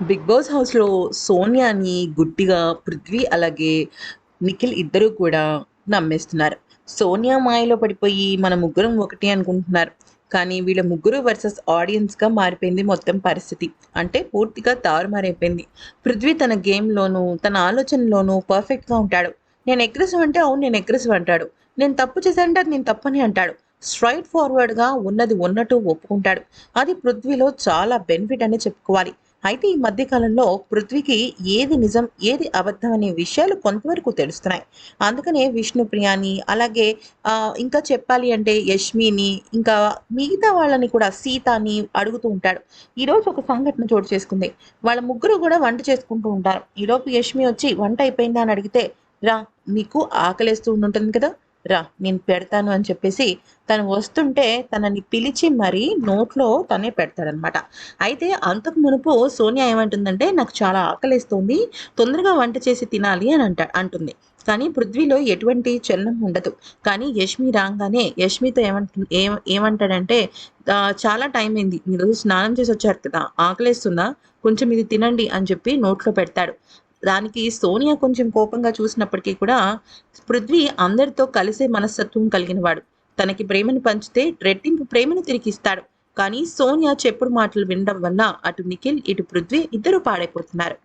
Big boss హౌస్లో సోనియాని గుడ్డిగా పృథ్వీ అలాగే నిఖిల్ ఇద్దరు కూడా నమ్మేస్తున్నారు. సోనియా మాయలో పడిపోయి మన ముగ్గురం ఒకటి అనుకుంటున్నారు. కానీ వీళ్ళ ముగ్గురు వర్సెస్ ఆడియన్స్గా మారిపోయింది మొత్తం పరిస్థితి. అంటే పూర్తిగా తారుమారైపోయింది. పృథ్వీ తన గేమ్లోనూ తన ఆలోచనలోనూ పర్ఫెక్ట్గా ఉంటాడు. నేను ఎగ్రెసివ్ అంటే అవును నేను ఎగ్రెసివ్ అంటాడు. నేను తప్పు చేశానంటే అది నేను తప్పని అంటాడు. స్ట్రైట్ ఫార్వర్డ్గా ఉన్నది ఉన్నట్టు ఒప్పుకుంటాడు. అది పృథ్వీలో చాలా బెనిఫిట్ అని చెప్పుకోవాలి. అయితే ఈ మధ్యకాలంలో పృథ్వీకి ఏది నిజం ఏది అబద్ధం అనే విషయాలు కొంతవరకు తెలుస్తున్నాయి. అందుకనే విష్ణుప్రియాని అలాగే ఇంకా చెప్పాలి అంటే యష్మిని ఇంకా మిగతా వాళ్ళని కూడా సీతని అడుగుతూ ఉంటాడు. ఈరోజు ఒక సంఘటన చోటు చేసుకుంది. వాళ్ళ ముగ్గురు కూడా వంట చేసుకుంటూ ఉంటారు. ఈలోపు యష్మి వచ్చి వంట అయిపోయిందా అని అడిగితే రా నీకు ఆకలేస్తూ ఉంటుంది కదా. రా నేను పెడతాను అని చెప్పేసి తను వస్తుంటే తనని పిలిచి మరీ నోట్లో తనే పెడతాడనమాట. అయితే అంతకు మునుపు సోనియా ఏమంటుందంటే నాకు చాలా ఆకలిస్తుంది తొందరగా వంట చేసి తినాలి అని అంట అంటుంది. కానీ పృథ్వీలో ఎటువంటి చలనం ఉండదు. కానీ యష్మి రాగానే యష్మితో ఏమంటు ఏమంటాడంటే చాలా టైం అయింది మీరు స్నానం చేసి వచ్చారు కదా ఆకలేస్తుందా కొంచెం ఇది తినండి అని చెప్పి నోట్లో పెడతాడు. దానికి సోనియా కొంచెం కోపంగా చూసినప్పటికీ కూడా పృథ్వీ అందరితో కలిసే మనస్తత్వం కలిగినవాడు తనకి ప్రేమను పంచితే రెట్టింపు ప్రేమను తిరిగి ఇస్తాడు కానీ సోనియా చెప్పుడు మాటలు వినడం వల్ల అటు నిఖిల్ ఇటు పృథ్వీ ఇద్దరు పాడైపోతున్నారు.